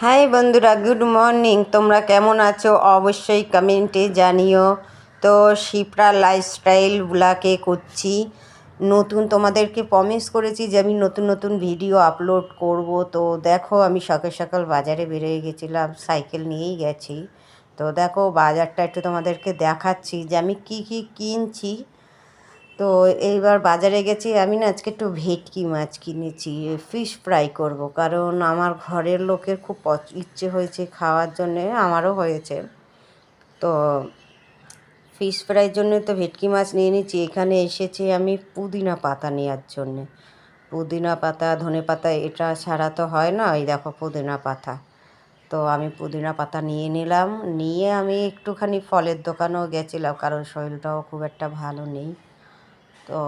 High বন্ধুরা, good morning. তোমরা কেমন আছো? অবশ্যই কমেন্টে জানিও। তো শিপ্রা লাইফস্টাইল ব্লাকে করছি। নতুন তোমাদেরকে প্রমিস করেছি যে আমি নতুন নতুন ভিডিও আপলোড করব। তো দেখো, আমি সকাল সকাল বাজারে বেরিয়ে গেছিলাম সাইকেল নিয়েই গেছি। তো দেখো, বাজারটা একটু তোমাদেরকে দেখাচ্ছি যে আমি কি কি কিনছি। তো এইবার বাজারে গেছি, আমি না আজকে একটু ভেটকি মাছ কিনেছি ফিশ ফ্রাই করব। কারণ আমার ঘরের লোকের খুব ইচ্ছে হয়েছে খাওয়ার জন্যে, আমারও হয়েছে। তো ফিশ ফ্রাইয়ের জন্য তো ভেটকি মাছ নিয়ে নিচ্ছি, এখানে এসেছি আমি পুদিনা পাতা নেওয়ার জন্যে। পুদিনা পাতা, ধনে পাতা, এটা ছাড়া তো হয় না, এই দেখো পুদিনা পাতা। তো আমি পুদিনা পাতা নিয়ে নিলাম, নিয়ে আমি একটুখানি ফলের দোকানেও গেছিলাম, কারণ শরীরটাও খুব একটা ভালো নেই। তো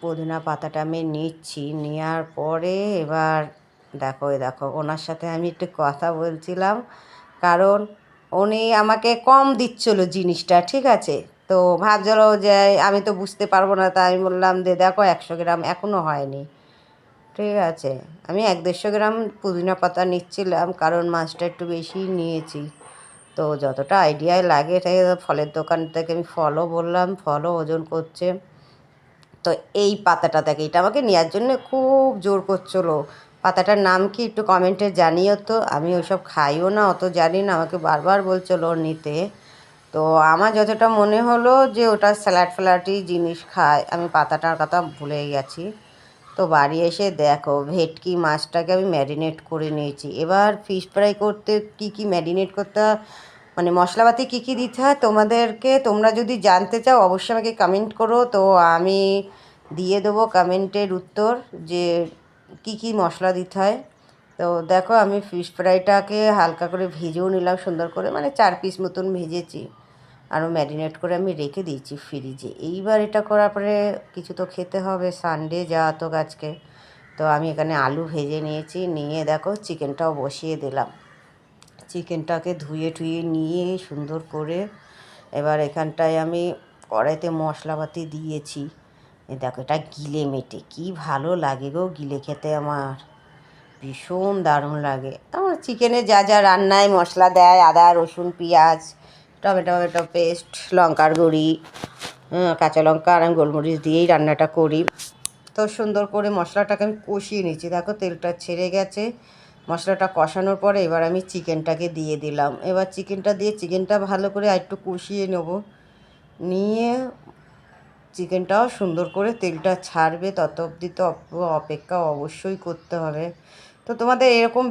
পুদিনা পাতাটা আমি নিচ্ছি, নেওয়ার পরে এবার দেখো দেখো, ওনার সাথে আমি একটু কথা বলছিলাম। কারণ উনি আমাকে কম দিচ্ছিল জিনিসটা, ঠিক আছে? তো ভাবছিল যে আমি তো বুঝতে পারব না, তাই আমি বললাম যে দেখো, একশো গ্রাম এখনও হয়নি। ঠিক আছে? আমি এক দেড়শো গ্রাম পুদিনা পাতা নিচ্ছিলাম, কারণ মাছটা একটু বেশি নিয়েছি। তো যতটা আইডিয়ায় লাগে তাই ফলের দোকান থেকে আমি ফলও বললাম, ফলও ওজন করছে। তো এই পাতাটা দেখে, এটা আমাকে নেওয়ার জন্য খুব জোর করছিল। পাতাটার নাম কি একটু কমেন্টে জানিও তো। আমি ওইসব খাইও না, অত জানি না। আমাকে বারবার বলছিল নিতে। তো আমার যতটা মনে হলো যে, ওটা স্যালাড ফ্যালাডি জিনিস খায়, আমি পাতাটার কথা ভুলে গেছি। তো বাড়ি এসে দেখো, ভেটকি মাছটাকে আমি ম্যারিনেট করে নিয়েছি। এবার ফিশ ফ্রাই করতে কি কি ম্যারিনেট করতে মানে মশলাপাতি কী কী দিতে হয় তোমাদেরকে? তোমরা যদি জানতে চাও, অবশ্যই আমাকে কমেন্ট করো। তো আমি দিয়ে দেবো কমেন্টের উত্তর যে কি কি মশলা দিতে হয়। তো দেখো, আমি ফিশ ফ্রাইটাকে হালকা করে ভেজেও নিলাম সুন্দর করে। মানে চার পিস মতন ভেজেছি। আরও ম্যারিনেট করে আমি রেখে দিয়েছি ফ্রিজে এইবার এটা করার পরে কিছু তো খেতে হবে। সানডে যাওয়া তো আজকে। তো আমি এখানে আলু ভেজে নিয়েছি। নিয়ে দেখো চিকেনটাও বসিয়ে দিলাম। চিকেনটাকে ধুয়ে টুয়ে নিয়ে সুন্দর করে এবার এখানটায় আমি কড়াইতে মশলাপাতি দিয়েছি। দেখো, এটা গিলে মেটে, কি ভালো লাগে গো গিলে খেতে আমার। ভীষণ দারুণ লাগে। আমার চিকেনে যা যা রান্নায় মশলা দেয়, আদা, রসুন, পেঁয়াজ, টমেটো টমেটো পেস্ট, লঙ্কার গুঁড়ি কাঁচা লঙ্কা আর আমি গোলমরিচ দিয়েই রান্নাটা করি। তো সুন্দর করে মশলাটাকে আমি কষিয়ে নিচ্ছি। দেখো, তেলটা ছেড়ে গেছে। মশলাটা কষানোর পরে এবার আমি চিকেনটাকে দিয়ে দিলাম। এবার চিকেনটা দিয়ে চিকেনটা ভালো করে আরেকটু কষিয়ে নেব। নিয়ে চিকেনটাও সুন্দর করে তেলটা ছাড়বে, তত অবধি তো অপেক্ষা অবশ্যই করতে হবে। তো তোমাদের এরকম